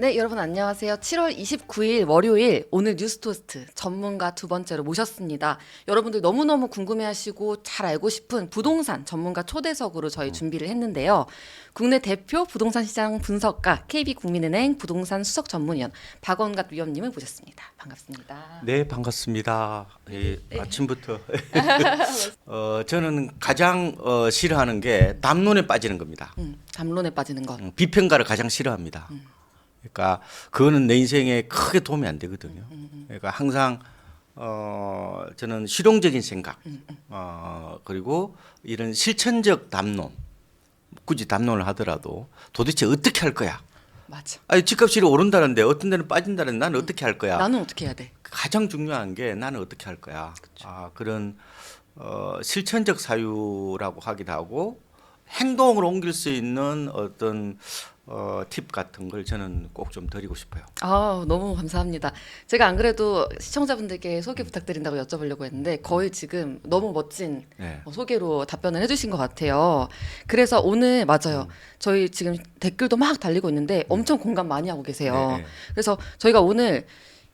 네, 여러분 안녕하세요. 7월 29일 월요일 오늘 뉴스토스트 전문가 두 번째로 모셨습니다. 여러분들 너무너무 궁금해하시고 잘 알고 싶은 부동산 전문가 초대석으로 저희 준비를 했는데요. 국내 대표 부동산 시장 분석가 KB국민은행 부동산 수석 전문위원 박원갑 위원님을 모셨습니다. 반갑습니다. 네 반갑습니다. 예, 아침부터 어, 저는 가장 어, 싫어하는 게 담론에 빠지는 겁니다. 음, 담론에 빠지는 것. 음, 비평가를 가장 싫어합니다. 그러니까 그거는 내 인생에 크게 도움이 안 되거든요. 그러니까 항상 어, 저는 실용적인 생각 어, 그리고 이런 실천적 담론 굳이 담론을 하더라도 도대체 어떻게 할 거야? 맞아. 아니 집값이 오른다는데 어떤 데는 빠진다는데 나는 어떻게 할 거야? 나는 어떻게 해야 돼? 가장 중요한 게 나는 어떻게 할 거야. 아, 그런 어, 실천적 사유라고 하기도 하고 행동으로 옮길 수 있는 어떤 어, 팁 같은 걸 저는 꼭 좀 드리고 싶어요. 아, 너무 감사합니다. 제가 안 그래도 시청자분들께 소개 부탁드린다고 여쭤보려고 했는데 거의 지금 너무 멋진 네. 어, 소개로 답변을 해주신 것 같아요. 그래서 오늘 맞아요. 저희 지금 댓글도 막 달리고 있는데 엄청 공감 많이 하고 계세요. 네, 네. 그래서 저희가 오늘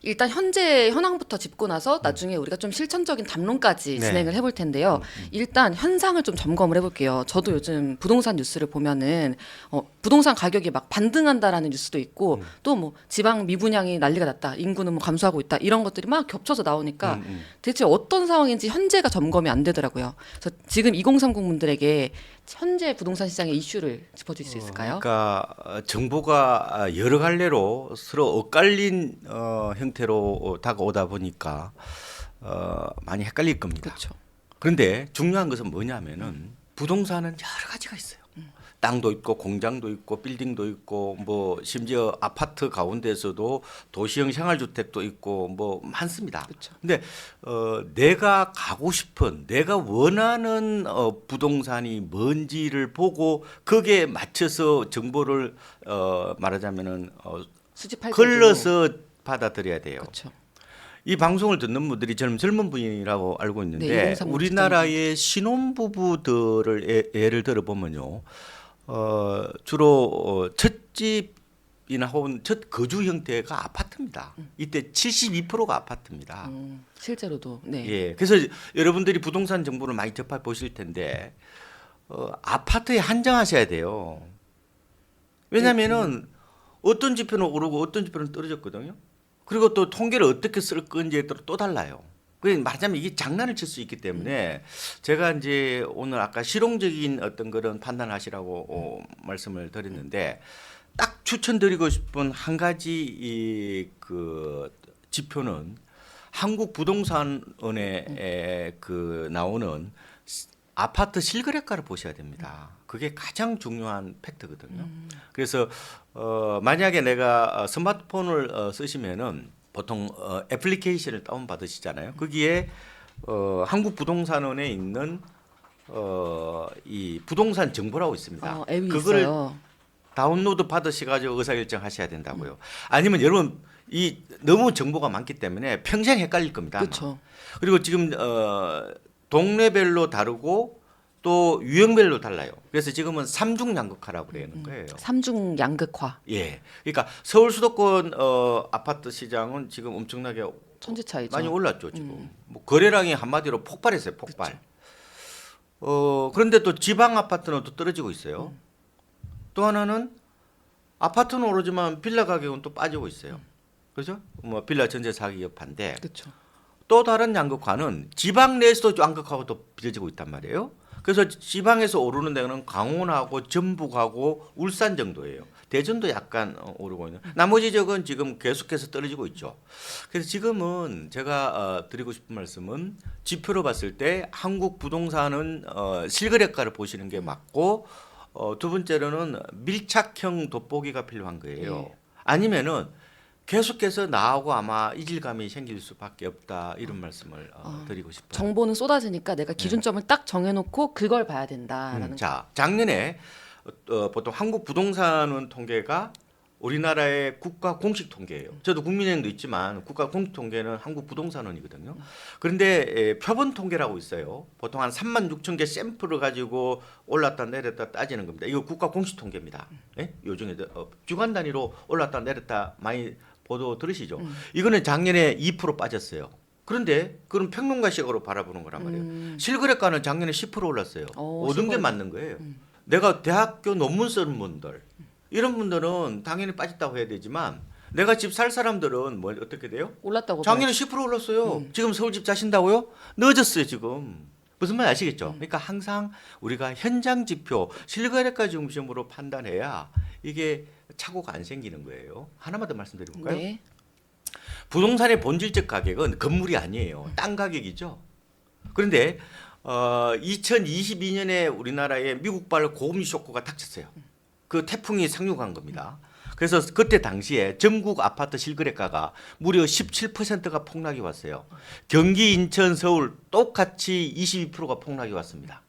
일단 현재 현황부터 짚고 나서 나중에 우리가 좀 실천적인 담론까지 네. 진행을 해볼 텐데요. 일단 현상을 좀 점검을 해볼게요. 저도 요즘 부동산 뉴스를 보면은 어, 부동산 가격이 막 반등한다라는 뉴스도 있고 또 뭐 지방 미분양이 난리가 났다, 인구는 뭐 감소하고 있다 이런 것들이 막 겹쳐서 나오니까 음, 음. 대체 어떤 상황인지 현재가 점검이 안 되더라고요. 그래서 지금 2030 분들에게 현재 부동산 시장의 이슈를 짚어줄 수 있을까요? 그러니까 어, 정보가 여러 갈래로 서로 엇갈린 어, 형태로 어, 다가오다 보니까 어, 많이 헷갈릴 겁니다. 그렇죠. 그런데 중요한 것은 뭐냐면은 부동산은 여러 가지가 있어요. 땅도 있고 공장도 있고 빌딩도 있고 뭐 심지어 아파트 가운데서도 도시형 생활주택도 있고 뭐 많습니다. 그렇죠. 근데 어 내가 가고 싶은 내가 원하는 어 부동산이 뭔지를 보고 거기에 맞춰서 정보를 어 말하자면은 어 수집할 걸러서 받아들여야 돼요. 그렇죠. 이 방송을 듣는 분들이 저는 젊은 분이라고 알고 네, 있는데 2030 우리나라의 신혼부부들을 예, 예를 들어 보면요, 어, 주로 어, 첫 집이나 혹은 첫 거주 형태가 아파트입니다. 이때 72%가 아파트입니다. 음, 실제로도 네. 예, 그래서 여러분들이 부동산 정보를 많이 접해 보실 텐데 어, 아파트에 한정하셔야 돼요. 왜냐하면은 어떤 지표는 오르고 어떤 지표는 떨어졌거든요. 그리고 또 통계를 어떻게 쓸 건지에 따라 또 달라요. 그 말하자면 이게 장난을 칠 수 있기 때문에 제가 이제 오늘 아까 실용적인 어떤 그런 판단하시라고 어, 말씀을 드렸는데 딱 추천드리고 싶은 한 가지 이 그 지표는 한국 부동산원에 그 나오는 시- 아파트 실거래가를 보셔야 됩니다. 그게 가장 중요한 팩트거든요. 그래서 어 만약에 내가 어, 스마트폰을 어, 쓰시면은 보통 어, 애플리케이션을 다운 받으시잖아요. 거기에 어 한국 부동산원에 있는 어 이 부동산 정보라고 있습니다. 어, 앱이 그거를 있어요. 다운로드 받으셔가지고 의사결정 하셔야 된다고요. 아니면 여러분 이 너무 정보가 많기 때문에 평생 헷갈릴 겁니다. 아마. 그렇죠. 그리고 지금 어, 동네별로 다르고 또 유형별로 달라요. 그래서 지금은 삼중 양극화라고 그러는 거예요. 삼중 양극화 예. 그러니까 서울 수도권 어, 아파트 시장은 지금 엄청나게 천지 차이죠. 많이 올랐죠 지금. 뭐 거래량이 한마디로 폭발했어요. 폭발. 어 그런데 또 지방 아파트는 또 떨어지고 있어요. 또 하나는 아파트는 오르지만 빌라 가격은 또 빠지고 있어요. 그렇죠? 뭐 빌라 전세 사기 여파인데 그렇죠. 또 다른 양극화는 지방 내에서도 양극화가 또 빚어지고 있단 말이에요. 그래서 지방에서 오르는 데는 강원하고 전북하고 울산 정도예요. 대전도 약간 어, 오르고 있는. 나머지 지역은 지금 계속해서 떨어지고 있죠. 그래서 지금은 제가 어, 드리고 싶은 말씀은 지표로 봤을 때 한국 부동산은 어, 실거래가를 보시는 게 맞고 어, 두 번째로는 밀착형 돋보기가 필요한 거예요. 예. 아니면은 계속해서 나하고 아마 이질감이 생길 수밖에 없다 이런 말씀을 어, 드리고 싶어요. 정보는 쏟아지니까 내가 기준점을 딱 정해놓고 그걸 봐야 된다라는. 음, 자 작년에 어, 보통 한국 부동산원 통계가 우리나라의 국가 공식 통계예요. 저도 국민은행도 있지만 국가 공식 통계는 한국 부동산원이거든요. 그런데 에, 표본 통계라고 있어요. 보통 한 3만 6천 개 샘플을 가지고 올랐다 내렸다 따지는 겁니다. 이거 국가 공식 통계입니다. 예? 요즘에 어, 주간 단위로 올랐다 내렸다 많이 보도 들으시죠? 이거는 작년에 2% 빠졌어요. 그런데 그건 평론가 시각으로 바라보는 거란 말이에요. 음. 실거래가는 작년에 10% 올랐어요. 어, 얻은 게 실거래. 맞는 거예요. 내가 대학교 논문 쓰는 분들 이런 분들은 당연히 빠졌다고 해야 되지만 내가 집 살 사람들은 뭐 어떻게 돼요? 올랐다고 작년에 10% 올랐어요. 지금 서울 집 사신다고요? 늦었어요 지금. 무슨 말 아시겠죠? 음. 그러니까 항상 우리가 현장 지표, 실거래가 중심으로 판단해야 이게 착오가 안 생기는 거예요. 하나만 더 말씀드려볼까요? 네. 부동산의 본질적 가격은 건물이 아니에요. 땅 가격이죠. 그런데 어, 2022년에 우리나라에 미국발 고금리 쇼크가 닥쳤어요. 그 태풍이 상륙한 겁니다. 그래서 그때 당시에 전국 아파트 실거래가가 무려 17%가 폭락이 왔어요. 경기, 인천, 서울 똑같이 22%가 폭락이 왔습니다.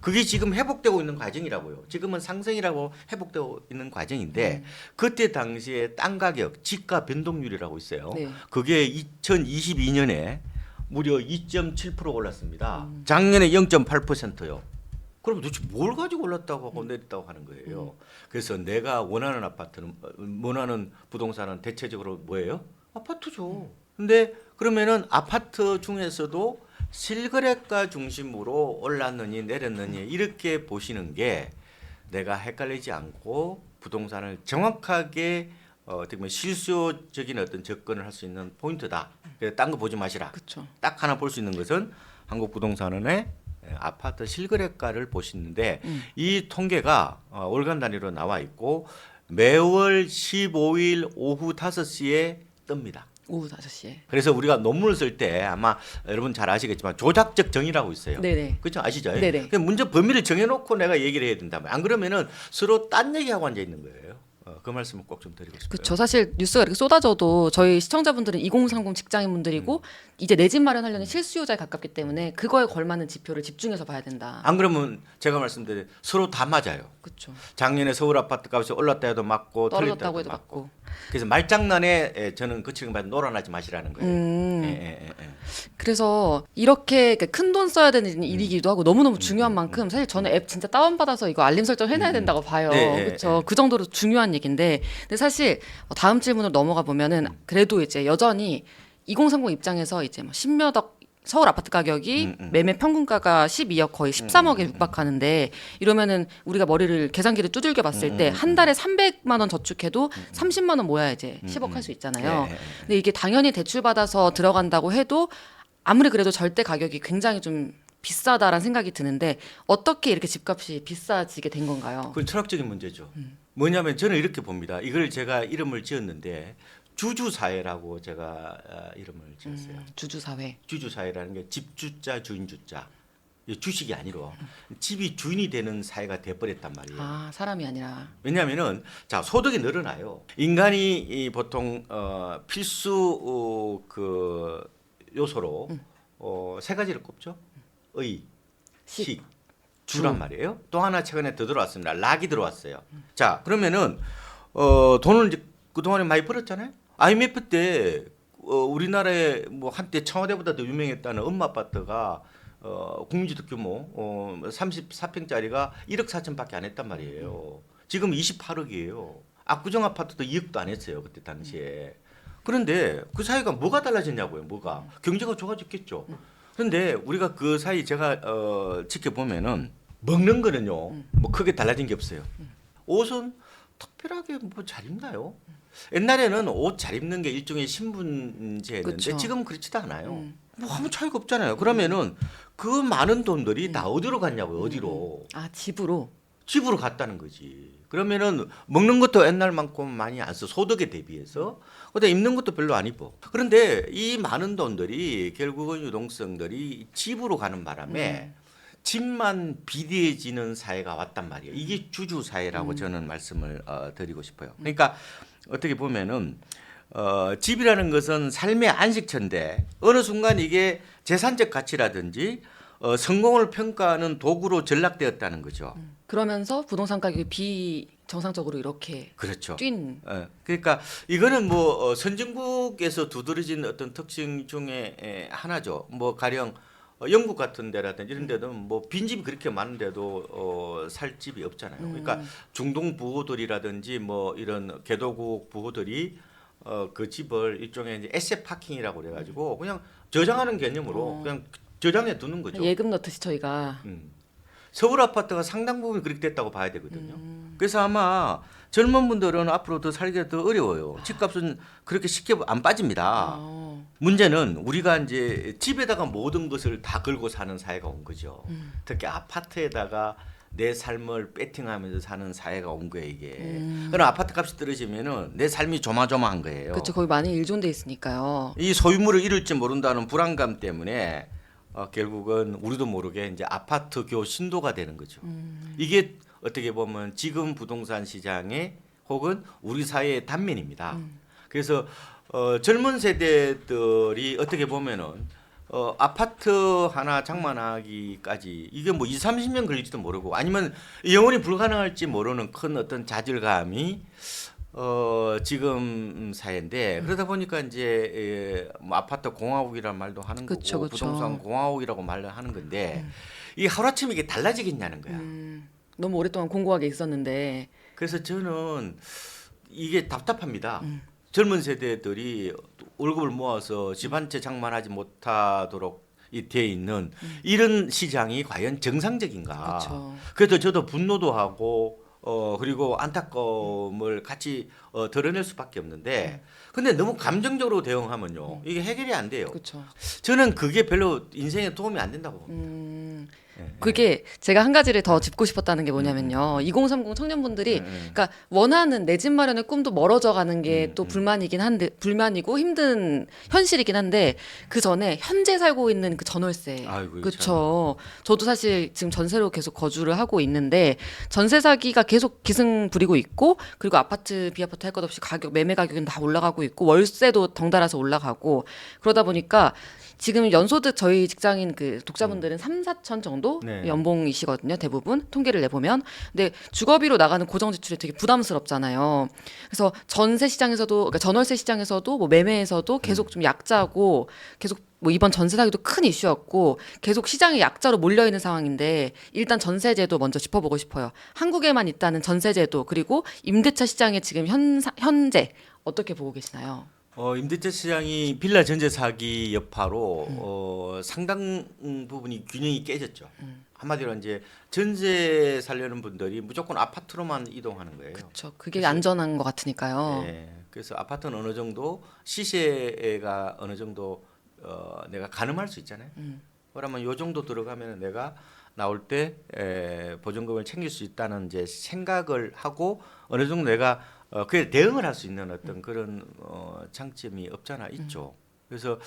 그게 지금 회복되고 있는 과정이라고요. 지금은 상승이라고 회복되고 있는 과정인데 그때 당시에 땅 가격, 지가 변동률이라고 있어요. 네. 그게 2022년에 무려 2.7% 올랐습니다. 작년에 0.8%요. 그럼 도대체 뭘 가지고 올랐다고 하고 내렸다고 하는 거예요. 그래서 내가 원하는 아파트는 어, 원하는 부동산은 대체적으로 뭐예요? 아파트죠. 근데 그러면은 아파트 중에서도 실거래가 중심으로 올랐느니 내렸느니 이렇게 보시는 게 내가 헷갈리지 않고 부동산을 정확하게 어, 어떻게 보면 실수적인 어떤 접근을 할 수 있는 포인트다. 그래서 딴거 보지 마시라. 그렇죠. 딱 하나 볼 수 있는 것은 한국 부동산원의 예, 아파트 실거래가를 보시는데 음. 이 통계가 어, 월간 단위로 나와 있고 매월 15일 오후 5시에 뜹니다. 오후 5시에. 그래서 우리가 논문을 쓸 때 아마 여러분 잘 아시겠지만 조작적 정의라고 있어요. 네네. 그렇죠 아시죠? 네네. 그 문제 범위를 정해놓고 내가 얘기를 해야 된다. 안 그러면은 서로 딴 얘기하고 앉아 있는 거예요. 어, 그 말씀을 꼭 좀 드리고 싶어요. 그렇죠. 사실 뉴스가 이렇게 쏟아져도 저희 시청자분들은 2030 직장인분들이고 음. 이제 내 집 마련하려는 실수요자에 가깝기 때문에 그거에 걸맞는 지표를 집중해서 봐야 된다. 안 그러면 제가 말씀드린 서로 다 맞아요. 그렇죠. 작년에 서울 아파트 값이 올랐다 해도 맞고 떨어졌다고 해도 맞고. 그래서 말장난에 에, 저는 그치는 바에 놀아나지 마시라는 거예요. 음. 예, 예, 예, 예. 그래서 이렇게 큰 돈 써야 되는 음. 일이기도 하고 너무 너무 중요한 만큼 사실 저는 앱 진짜 다운 받아서 이거 알림 설정 해놔야 된다고 봐요. 네, 네, 그렇죠. 네. 그 정도로 중요한 얘기인데 근데 사실 다음 질문으로 넘어가 보면은 음. 그래도 이제 여전히 2030 입장에서 이제 뭐 10몇억 서울 아파트 가격이 음, 음. 매매 평균가가 12억 거의 13억에 육박하는데 이러면은 우리가 머리를 계산기를 두들겨 봤을 음, 때 음, 한 달에 300만 원 저축해도 30만 원 모아야 이제 10억 할 수 있잖아요. 예, 예, 예. 근데 이게 당연히 대출 받아서 들어간다고 해도 아무리 그래도 절대 가격이 굉장히 좀 비싸다라는 생각이 드는데 어떻게 이렇게 집값이 비싸지게 된 건가요? 그건 철학적인 문제죠. 음. 뭐냐면 저는 이렇게 봅니다. 이걸 제가 이름을 지었는데 주주 사회라고 제가 아, 이름을 지었어요. 음, 주주 사회. 주주 사회라는 게 집주자 주인주자 이 주식이 아니로 집이 주인이 되는 사회가 돼버렸단 말이에요. 아 사람이 아니라 왜냐하면은 자 소득이 늘어나요. 인간이 이 보통 어, 필수 어, 그 요소로 어, 세 가지를 꼽죠. 의, 식, 식, 주란 말이에요. 또 하나 최근에 더 들어왔습니다. 락이 들어왔어요. 자 그러면은 어, 돈을 이제 그 동안에 많이 벌었잖아요. IMF 때 어, 우리나라에 뭐 한때 청와대보다도 유명했다는 엄마 아파트가 어, 국민주택 규모 어, 34평짜리가 1억 4천밖에 안 했단 말이에요. 지금 28억이에요. 압구정 아파트도 2억도 안 했어요 그때 당시에. 그런데 그 사이가 뭐가 달라졌냐고요. 뭐가 경제가 좋아졌겠죠. 그런데 우리가 그 사이 제가 어, 지켜보면은 먹는 거는요 뭐 크게 달라진 게 없어요. 옷은 특별하게 뭐 잘 입나요? 옛날에는 옷 잘 입는 게 일종의 신분제였는데 그쵸. 지금 그렇지도 않아요. 음. 뭐 아무 차이가 없잖아요. 그러면은 그 많은 돈들이 다 어디로 갔냐고요? 어디로? 아 집으로 집으로 갔다는 거지. 그러면은 먹는 것도 옛날만큼 많이 안 써. 소득에 대비해서. 근데 입는 것도 별로 안 입어. 그런데 이 많은 돈들이 결국은 유동성들이 집으로 가는 바람에 집만 비대해지는 사회가 왔단 말이에요. 이게 주주 사회라고 저는 말씀을 어, 드리고 싶어요. 그러니까 어떻게 보면은 어, 집이라는 것은 삶의 안식처인데 어느 순간 이게 재산적 가치라든지 어, 성공을 평가하는 도구로 전락되었다는 거죠. 그러면서 부동산 가격이 비 정상적으로 이렇게 그렇죠. 뛴 예, 그러니까 이거는 뭐 어, 선진국에서 두드러진 어떤 특징 중에 에, 하나죠. 뭐 가령 어, 영국 같은 데라든지 이런 데는 뭐 빈집이 그렇게 많은데도 어, 살 집이 없잖아요. 그러니까 중동 부호들이라든지 뭐 이런 개도국 부호들이 어, 그 집을 일종의 이제 에셋 파킹이라고 그래가지고 그냥 저장하는 개념으로 어. 그냥 저장해 두는 거죠. 예금 넣듯이 저희가 음. 서울 아파트가 상당 부분 그렇게 됐다고 봐야 되거든요. 음. 그래서 아마 젊은 분들은 앞으로 더 살기가 더 어려워요. 집값은 그렇게 쉽게 안 빠집니다. 어, 문제는 우리가 이제 집에다가 모든 것을 다 걸고 사는 사회가 온 거죠. 음. 특히 아파트에다가 내 삶을 배팅하면서 사는 사회가 온 거예요 이게. 음. 그럼 아파트 값이 떨어지면은 내 삶이 조마조마한 거예요. 그렇죠. 거기 많이 일존돼 있으니까요. 이 소유물을 잃을지 모른다는 불안감 때문에 어, 결국은 우리도 모르게 이제 아파트 교 신도가 되는 거죠. 이게 어떻게 보면 지금 부동산 시장의 혹은 우리 사회의 단면입니다. 그래서 어, 젊은 세대들이 어떻게 보면은 어, 아파트 하나 장만하기까지 이게 뭐 2, 30년 걸릴지도 모르고 아니면 영원히 불가능할지 모르는 큰 어떤 자질감이 어 지금 사회인데 그러다 보니까 이제 예, 뭐 아파트 공화국이라는 말도 하는 그쵸, 거고 그쵸. 부동산 공화국이라고 말을 하는 건데 이게 하루아침에 이게 달라지겠냐는 거야. 음, 너무 오랫동안 공고하게 있었는데 그래서 저는 이게 답답합니다. 음. 젊은 세대들이 월급을 모아서 집 한 채 장만하지 못하도록 이돼 있는 이런 시장이 과연 정상적인가? 음. 그렇죠. 그래도 저도 분노도 하고 어 그리고 안타까움을 같이 어, 드러낼 수밖에 없는데 근데 너무 감정적으로 대응하면요 이게 해결이 안 돼요. 그렇죠. 저는 그게 별로 인생에 도움이 안 된다고 봅니다. 음, 예, 그게 제가 한 가지를 더 짚고 싶었다는 게 뭐냐면요. 2030 청년분들이 음, 음. 그러니까 원하는 내 집 마련의 꿈도 멀어져 가는 게 음, 또 음. 불만이긴 한데 불만이고 힘든 현실이긴 한데 그 전에 현재 살고 있는 그 전월세 아이고. 그렇죠. 저도 사실 지금 전세로 계속 거주를 하고 있는데 전세 사기가 계속 기승 부리고 있고 그리고 아파트 비아파트 할 것 없이 가격 매매 가격은 다 올라가고 있고 월세도 덩달아서 올라가고 그러다 보니까 지금 연소득 저희 직장인 그 독자분들은 3, 4천 정도 네. 연봉이시거든요. 대부분 통계를 내보면. 근데 주거비로 나가는 고정 지출이 되게 부담스럽잖아요. 그래서 전세 시장에서도 그러니까 전월세 시장에서도 뭐 매매에서도 계속 좀 약자고 계속 뭐 이번 전세 사기도 큰 이슈였고 계속 시장에 약자로 몰려 있는 상황인데 일단 전세제도 먼저 짚어보고 싶어요. 한국에만 있다는 전세제도 그리고 임대차 시장의 지금 현 현재 어떻게 보고 계시나요? 어, 임대차 시장이 빌라 전세 사기 여파로 어, 상당 부분이 균형이 깨졌죠. 한마디로 이제 전세 살려는 분들이 무조건 아파트로만 이동하는 거예요. 그렇죠. 그게 안전한 것 같으니까요. 예. 그래서 아파트는 어느 정도 시세가 어느 정도 어, 내가 가늠할 수 있잖아요. 음. 그러면 요 정도 들어가면 내가 나올 때 에, 보증금을 챙길 수 있다는 이제 생각을 하고 어느 정도 내가 어, 그에 대응을 할 수 있는 어떤 그런 어, 장점이 없잖아 있죠. 그래서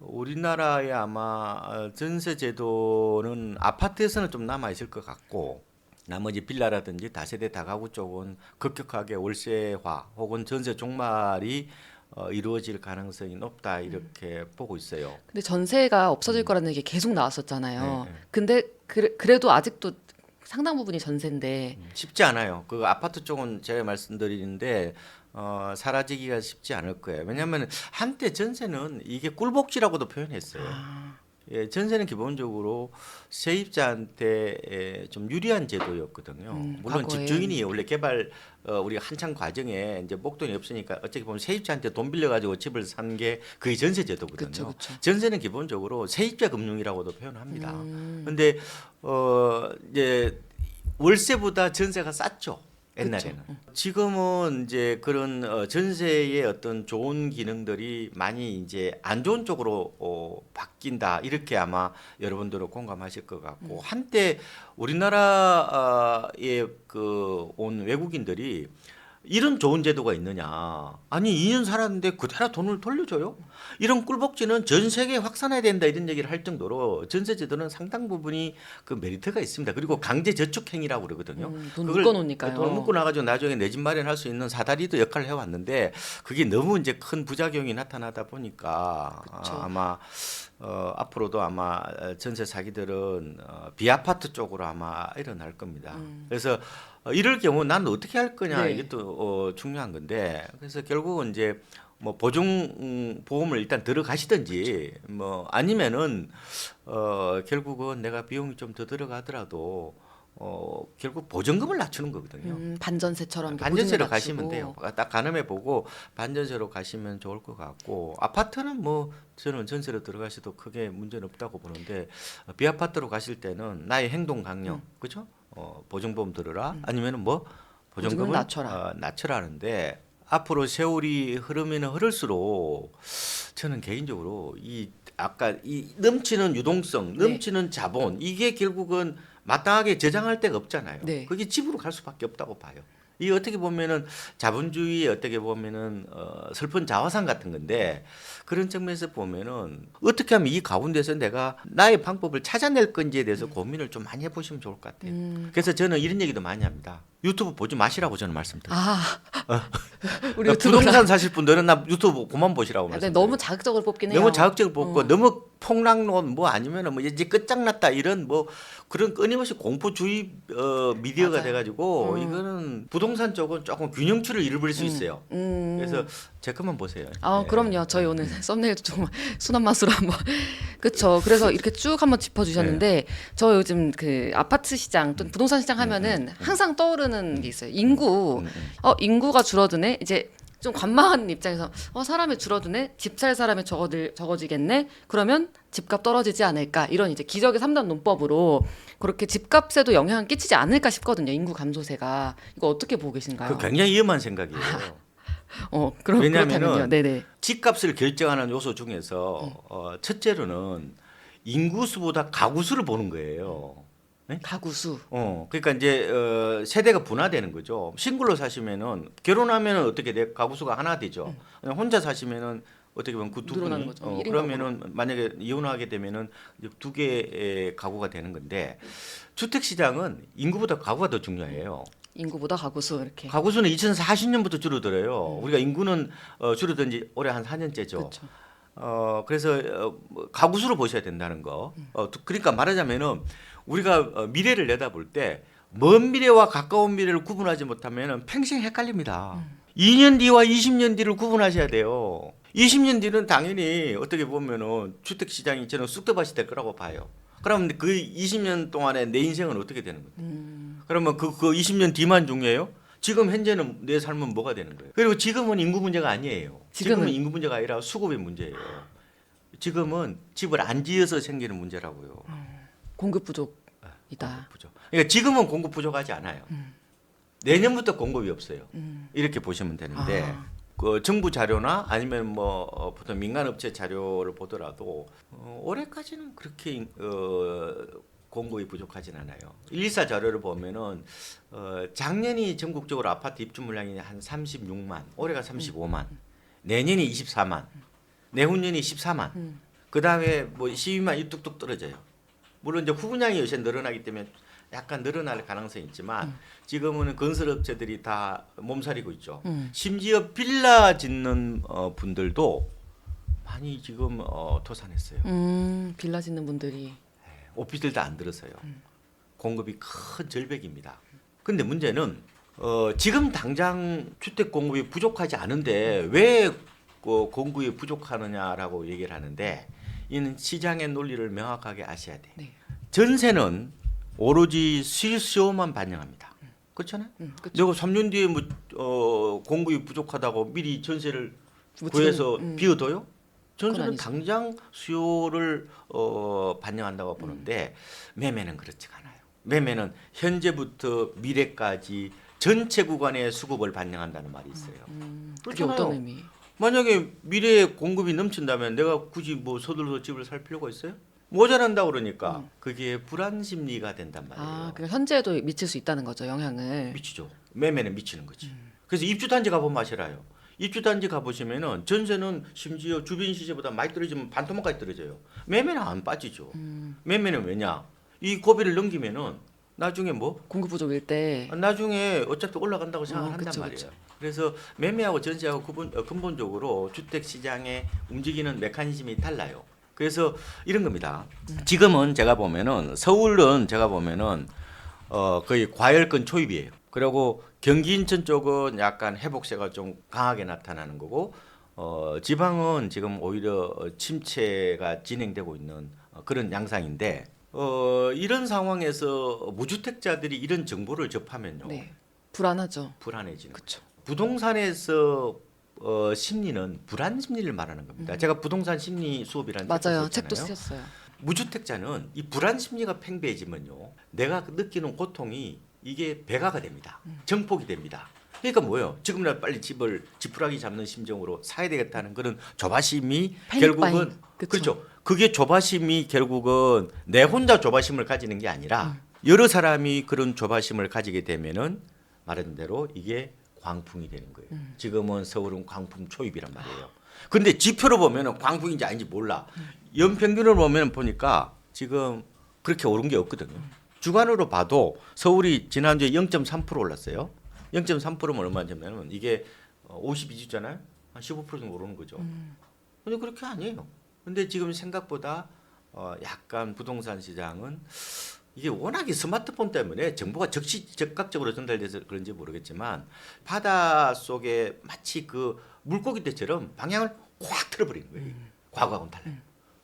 우리나라의 아마 어, 전세 제도는 아파트에서는 좀 남아 있을 것 같고 나머지 빌라라든지 다세대 다가구 쪽은 급격하게 월세화 혹은 전세 종말이 어, 이루어질 가능성이 높다 이렇게 보고 있어요. 근데 전세가 없어질 거라는 얘기 계속 나왔었잖아요. 음. 네, 네. 근데 그래, 그래도 아직도 상당 부분이 전세인데 쉽지 않아요. 그 아파트 쪽은 제가 말씀드리는데 어, 사라지기가 쉽지 않을 거예요. 왜냐하면 한때 전세는 이게 꿀복지라고도 표현했어요. 아, 예, 전세는 기본적으로 세입자한테 에, 좀 유리한 제도였거든요. 음, 물론 과거에. 집주인이 원래 개발 어, 우리가 한창 과정에 이제 목돈이 없으니까 어떻게 보면 세입자한테 돈 빌려가지고 집을 산 게 그게 전세 제도거든요. 그쵸, 그쵸. 전세는 기본적으로 세입자 금융이라고도 표현합니다. 음, 근데 어 이제 월세보다 전세가 쌌죠. 옛날에는. 지금은 이제 그런 어, 전세의 어떤 좋은 기능들이 많이 이제 안 좋은 쪽으로 어, 바뀐다. 이렇게 아마 여러분들은 공감하실 것 같고. 한때 우리나라에 그 온 외국인들이 이런 좋은 제도가 있느냐? 아니 2년 살았는데 그대로 돈을 돌려줘요? 이런 꿀복지는 전 세계에 확산해야 된다 이런 얘기를 할 정도로 전세 제도는 상당 부분이 그 메리트가 있습니다. 그리고 강제 저축 행위라고 그러거든요. 음, 돈 그걸 묶어 놓으니까요. 돈 묶고 나가지고 나중에 내 집 마련할 수 있는 사다리도 역할을 해 왔는데 그게 너무 이제 큰 부작용이 나타나다 보니까 그쵸. 아, 아마 어, 앞으로도 아마 전세 사기들은 어, 비아파트 쪽으로 아마 일어날 겁니다. 음. 그래서 어, 이럴 경우 나는 어떻게 할 거냐 네. 이게 또 어, 중요한 건데 그래서 결국은 이제 뭐 보증 음, 보험을 일단 들어가시든지 뭐 아니면은 어 결국은 내가 비용이 좀 더 들어가더라도 어 결국 보증금을 낮추는 거거든요. 음, 반전세처럼 이렇게 반전세로 보증을 가시면 낮추고. 돼요. 딱 가늠해 보고 반전세로 가시면 좋을 것 같고 아파트는 뭐 저는 전세로 들어가셔도 크게 문제는 없다고 보는데 어, 비아파트로 가실 때는 나의 행동 강령, 음. 그죠? 어, 보증보험 들어라. 아니면은 뭐 보증금을 보증금을 낮춰라. 어, 낮춰라는데 앞으로 세월이 흐르면 흐를수록 저는 개인적으로 이 아까 이 넘치는 유동성, 네. 넘치는 자본 이게 결국은 마땅하게 저장할 데가 없잖아요. 네. 그게 집으로 갈 수밖에 없다고 봐요. 이 어떻게 보면은 자본주의의 어떻게 보면은 어, 슬픈 자화상 같은 건데 그런 측면에서 보면은 어떻게 하면 이 가운데서 내가 나의 방법을 찾아낼 건지에 대해서 고민을 좀 많이 해보시면 좋을 것 같아요. 음. 그래서 저는 이런 얘기도 많이 합니다. 유튜브 보지 마시라고 저는 말씀드려요. 아, 우리 그러니까 유튜브가 부동산 사실 분들은 나 유튜브 그만 보시라고 아, 말씀. 네, 너무 자극적으로 뽑긴 해요. 너무 자극적으로 뽑고 어. 너무 폭락론 뭐 아니면은 뭐 이제 끝장났다 이런 뭐 그런 끊임없이 공포주의 어, 미디어가 맞아요. 돼가지고 음. 이거는 부동산 쪽은 조금 균형추를 잃어버릴 수 있어요. 음. 그래서 제 것만 보세요. 아, 네. 그럼요. 저희 오늘 썸네일도 좀 순한 맛으로 한번 그쵸. 그래서 이렇게 쭉 한번 짚어주셨는데 네. 저 요즘 그 아파트 시장 또 부동산 시장 하면은 항상 떠오르는 게 있어요. 인구 음, 음. 어 인구가 줄어드네. 이제 좀 관망하는 입장에서 어 사람이 줄어드네. 집 살 사람이 적어들 적어지겠네. 그러면 집값 떨어지지 않을까. 이런 이제 기적의 삼단 논법으로 그렇게 집값에도 영향을 끼치지 않을까 싶거든요. 인구 감소세가 이거 어떻게 보고 계신가요? 그 굉장히 위험한 생각이에요. 어 그럼 그렇다면요. 네네. 집값을 결정하는 요소 중에서 음. 어, 첫째로는 인구수보다 가구수를 보는 거예요. 가구 수. 어, 그러니까 이제 어, 세대가 분화되는 거죠. 싱글로 사시면은 결혼하면은 어떻게 돼? 가구 수가 하나 되죠. 그냥 혼자 사시면은 어떻게 보면 그두 음. 늘어나는 분이 거죠. 어, 일인 그러면은 만약에 이혼하게 되면은 이제 두 개의 가구가 되는 건데 주택 시장은 인구보다 가구가 더 중요해요. 인구보다 가구 수 이렇게. 가구 수는 2040년부터 줄어들어요. 우리가 인구는 어, 줄어든 지 올해 한 4년째죠. 그렇죠. 어 그래서 어, 뭐 가구수로 보셔야 된다는 거. 어 두- 그러니까 말하자면은 우리가 어, 미래를 내다볼 때 먼 미래와 가까운 미래를 구분하지 못하면은 평생 헷갈립니다. 2년 뒤와 20년 뒤를 구분하셔야 돼요. 20년 뒤는 당연히 어떻게 보면은 주택 시장이 저는 쑥대밭이 될 거라고 봐요. 그럼 그 20년 동안에 내 인생은 어떻게 되는 거예요? 음, 그러면 그, 그 20년 뒤만 중요해요? 지금 현재는 내 삶은 뭐가 되는 거예요? 그리고 지금은 인구 문제가 아니에요. 지금은, 지금은- 인구 문제가 아니라 수급의 문제예요. 지금은 집을 안 지어서 생기는 문제라고요. 공급 부족이다. 부족. 그러니까 지금은 공급 부족하지 않아요. 내년부터 공급이 없어요. 음. 이렇게 보시면 되는데 아. 그 정부 자료나 아니면 뭐 어, 보통 민간 업체 자료를 보더라도 어, 올해까지는 그렇게 어, 공급이 부족하진 않아요. 114 자료를 보면은 어, 작년이 전국적으로 아파트 입주 물량이 한 36만, 올해가 35만, 내년이 24만, 내후년이 14만. 음. 그 다음에 뭐 12만 이 뚝뚝 떨어져요. 물론 이제 후분양이 요새 늘어나기 때문에 약간 늘어날 가능성이 있지만 지금은 건설업체들이 다 몸살이고 있죠. 음. 심지어 빌라 짓는 어, 분들도 많이 지금 어, 도산했어요. 음, 빌라 짓는 분들이 오피스텔도 안 들어서요. 공급이 큰 절벽입니다. 근데 문제는 어, 지금 당장 주택 공급이 부족하지 않은데 왜 어, 공급이 부족하느냐라고 얘기를 하는데 이는 시장의 논리를 명확하게 아셔야 돼. 네. 전세는 오로지 수요만 반영합니다. 그렇잖아요. 음, 그쵸. 내가 3년 뒤에 뭐 어, 공급이 부족하다고 미리 전세를 뭐 구해서 음. 비워둬요? 전세는 아니죠. 당장 수요를 어, 반영한다고 보는데 매매는 그렇지가 않아요. 매매는 현재부터 미래까지 전체 구간의 수급을 반영한다는 말이 있어요. 음, 그게 그렇잖아요. 어떤 의미? 만약에 미래에 공급이 넘친다면 내가 굳이 뭐 서둘러서 집을 살 필요가 있어요? 모자란다 그러니까 그게 불안 심리가 된단 말이에요. 음. 아, 그러니까 현재에도 미칠 수 있다는 거죠, 영향을. 미치죠. 매매는 미치는 거지. 음. 그래서 입주 단지 가보면 아시라요. 입주 단지 가보시면은 전세는 심지어 주변 시세보다 많이 떨어지면 반토막까지 떨어져요. 매매는 안 빠지죠. 음, 매매는 왜냐? 이 고비를 넘기면은 나중에 뭐? 공급 부족일 때 나중에 어차피 올라간다고 생각을 어, 한단 그쵸, 말이에요. 그쵸. 그래서 매매하고 전세하고 근본, 어, 근본적으로 주택 시장에 움직이는 메커니즘이 달라요. 그래서 이런 겁니다. 지금은 제가 보면은 서울은 제가 보면은 어 거의 과열권 초입이에요. 그리고 경기 인천 쪽은 약간 회복세가 좀 강하게 나타나는 거고 어, 지방은 지금 오히려 침체가 진행되고 있는 어, 그런 양상인데 어, 이런 상황에서 무주택자들이 이런 정보를 접하면요 네. 불안하죠. 불안해지는 그렇죠. 부동산에서 어, 심리는 불안 심리를 말하는 겁니다. 제가 부동산 심리 수업이라는 책도 음. 맞아요. 책도. 쓰셨어요. 무주택자는 이 불안 심리가 팽배해지면요. 내가 느끼는 고통이 이게 배가가 됩니다. 음. 정폭이 됩니다. 그러니까 뭐예요? 지금이라도 빨리 집을 지푸라기 잡는 심정으로 사야 되겠다는 그런 조바심이 결국은. 그쵸. 그렇죠. 그게 조바심이 결국은 내 혼자 조바심을 가지는 게 아니라 음. 여러 사람이 그런 조바심을 가지게 되면은 말한 대로 이게 광풍이 되는 거예요. 음. 지금은 서울은 광풍 초입이란 말이에요. 근데 지표로 보면은 광풍인지 아닌지 몰라. 연평균으로 보면 보니까 지금 그렇게 오른 게 없거든요. 주간으로 봐도 서울이 지난주에 0.3% 올랐어요. 0.3%면 얼마냐면 이게 52주잖아요. 한 15% 정도 오르는 거죠. 근데 그렇게 아니에요. 근데 지금 생각보다 어 약간 부동산 시장은 이게 워낙에 스마트폰 때문에 정보가 적시 적각적으로 전달돼서 그런지 모르겠지만 바다 속에 마치 그 물고기 떼처럼 방향을 확 틀어버리는 거예요. 과거하고는 달라요.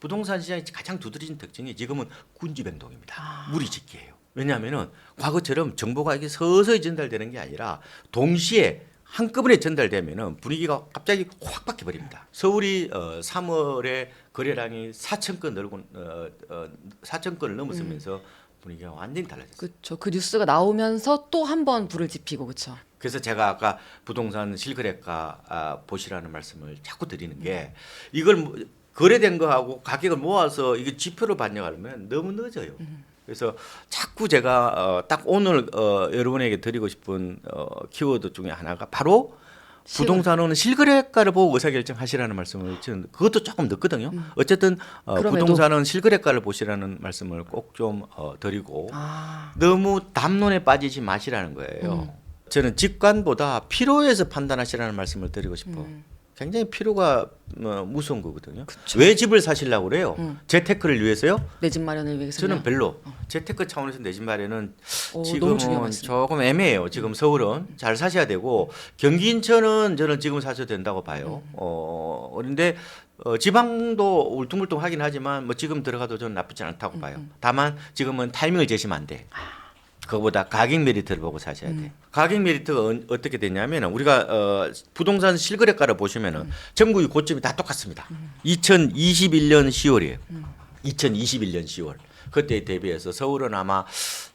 부동산 시장의 가장 두드러진 특징이 지금은 군지병동입니다. 물이 짓기예요. 왜냐하면은 과거처럼 정보가 이게 서서히 전달되는 게 아니라 동시에 한꺼번에 전달되면은 분위기가 갑자기 확 바뀌어 버립니다. 서울이 어, 3월에 거래량이 4천 건 늘고 어, 어, 4천 건을 넘어서면서 분위기가 완전히 달라졌어요. 그렇죠. 그 뉴스가 나오면서 또 한 번 불을 지피고 그렇죠. 그래서 제가 아까 부동산 실거래가 아, 보시라는 말씀을 자꾸 드리는 게 이걸 뭐- 거래된 거하고 가격을 모아서 이게 지표로 반영하려면 너무 늦어요. 그래서 자꾸 제가 어, 딱 오늘 어, 여러분에게 드리고 싶은 어, 키워드 중에 하나가 바로 부동산은 실거래가를 보고 의사결정하시라는 말씀을 드렸는데 그것도 조금 늦거든요. 어쨌든 어, 그럼에도. 부동산은 실거래가를 보시라는 말씀을 꼭 좀 어, 드리고 아, 너무 담론에 빠지지 마시라는 거예요. 저는 직관보다 필요해서 판단하시라는 말씀을 드리고 싶어. 음. 굉장히 필요가 어, 무서운 거거든요. 그쵸. 왜 집을 사시려고 그래요? 음. 재테크를 위해서요? 내 집 마련을 위해서. 저는 별로. 재테크 차원에서 내 집 마련은 오, 너무 지금은 중요한 말씀. 조금 애매해요. 지금 서울은 잘 사셔야 되고 경기 인천은 저는 지금 사셔도 된다고 봐요. 음. 어 그런데 어, 지방도 울퉁불퉁하긴 하지만 뭐 지금 들어가도 저는 나쁘지 음, 않다고 봐요. 다만 지금은 타이밍을 재시면 안 돼. 그거보다 가격 메리트를 보고 사셔야 돼. 가격 메리트가 어, 어떻게 되냐면 우리가 어, 부동산 실거래가를 보시면은 전국의 고점이 다 똑같습니다. 2021년 10월이에요. 2021년 10월. 그때에 대비해서 서울은 아마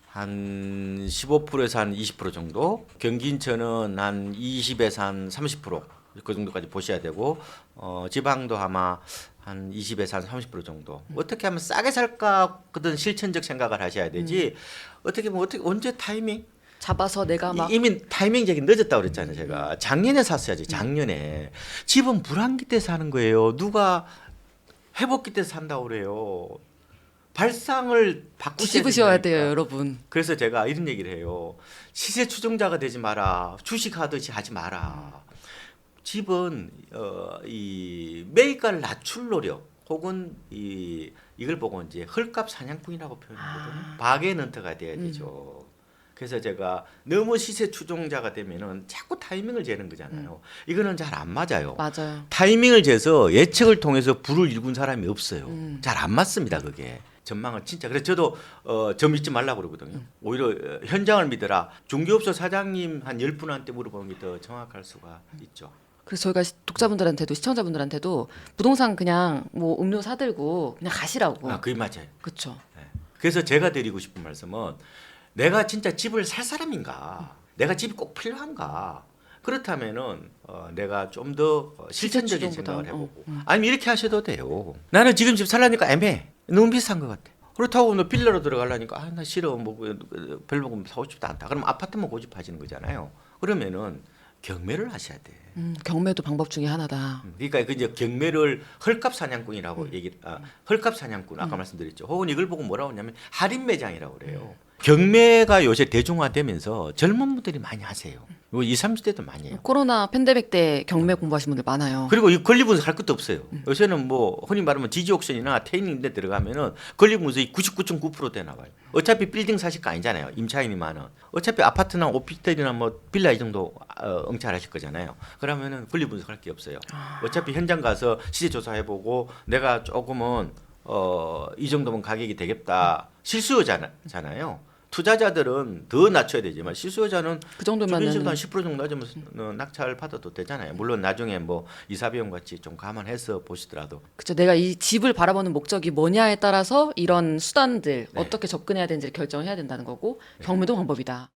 한 15%에서 한 20% 정도, 경기 인천은 한 20에서 한 30%그 정도까지 보셔야 되고 어, 지방도 아마 한 20에서 한 30% 정도. 어떻게 하면 싸게 살까? 그든 실천적 생각을 하셔야 되지. 어떻게 보면 어떻게 언제 타이밍? 잡아서 내가 막 이- 이미 타이밍적인 늦었다 그랬잖아요 제가. 작년에 샀어야지 작년에. 집은 불안기 때 사는 거예요. 누가 회복기 때 산다고 그래요. 발상을 바꾸셔야 돼요. 여러분. 그래서 제가 이런 얘기를 해요. 시세 추종자가 되지 마라. 주식하듯이 하지 마라 집은 어, 이 매입가를 낮출 노력 혹은 이 이걸 보고 이제 헐값 사냥꾼이라고 표현하거든요. 아. 바게넌트가 돼야 되죠. 그래서 제가 너무 시세 추종자가 되면은 자꾸 타이밍을 재는 거잖아요. 이거는 잘 안 맞아요. 맞아요. 타이밍을 재서 예측을 통해서 불을 일군 사람이 없어요. 음. 잘안 맞습니다, 그게. 전망은 진짜 그래서 저도 어, 저 믿지 말라고 그러거든요. 음. 오히려 어, 현장을 믿어라. 중개업소 사장님 한 열분한테 물어보는 게 더 정확할 수가 있죠. 그래서 저희가 시- 독자분들한테도 시청자분들한테도 부동산 그냥 뭐 음료 사들고 그냥 가시라고. 아, 그게 맞아요. 그렇죠. 그래서 제가 드리고 싶은 말씀은 내가 진짜 집을 살 사람인가? 내가 집이 꼭 필요한가? 그렇다면은 어, 내가 좀 더 실천적인 생각을 추종보다, 해보고 어, 음. 아니면 이렇게 하셔도 돼요. 나는 지금 집 살라니까 애매해. 너무 비싼 것 같아. 그렇다고 너 빌려로 들어가려니까 아 나 싫어 뭐 그, 그, 별로 뭐 사고 싶다 않다. 그럼 아파트만 고집하시는 거잖아요. 그러면은 경매를 하셔야 돼. 음, 경매도 방법 중에 하나다. 음, 그러니까 그 이제 경매를 헐값 사냥꾼이라고 음. 얘기 아 헐값 사냥꾼 아까 말씀드렸죠. 혹은 이걸 보고 뭐라고 하냐면 할인 매장이라고 그래요. 경매가 요새 대중화되면서 젊은 분들이 많이 하세요. 이거 20, 30대도 많이 해요. 코로나 팬데믹 때 경매 공부하신 분들 많아요. 그리고 이 권리 분석 할 것도 없어요. 요새는 뭐 흔히 말하면 지지 옥션이나 테이닝데 들어가면은 권리 분석이 99.9%돼 나와요. 어차피 빌딩 사실 거 아니잖아요. 임차인이만은 어차피 아파트나 오피스텔이나 뭐 빌라 이 정도 어, 응찰하실 거잖아요. 그러면은 권리 분석할 게 없어요. 어차피 현장 가서 시세 조사해보고 내가 조금은 어, 이 정도면 가격이 되겠다 실수요자잖아요. 투자자들은 더 낮춰야 되지만 실수요자는 그 주변에서도 정도면은 한10% 정도 낮으면 어, 낙찰 받아도 되잖아요. 물론 나중에 뭐 이사 비용 같이 좀 감안해서 보시더라도 그죠. 내가 이 집을 바라보는 목적이 뭐냐에 따라서 이런 수단들 네. 어떻게 접근해야 되는지 를 결정을 해야 된다는 거고 경매도 방법이다.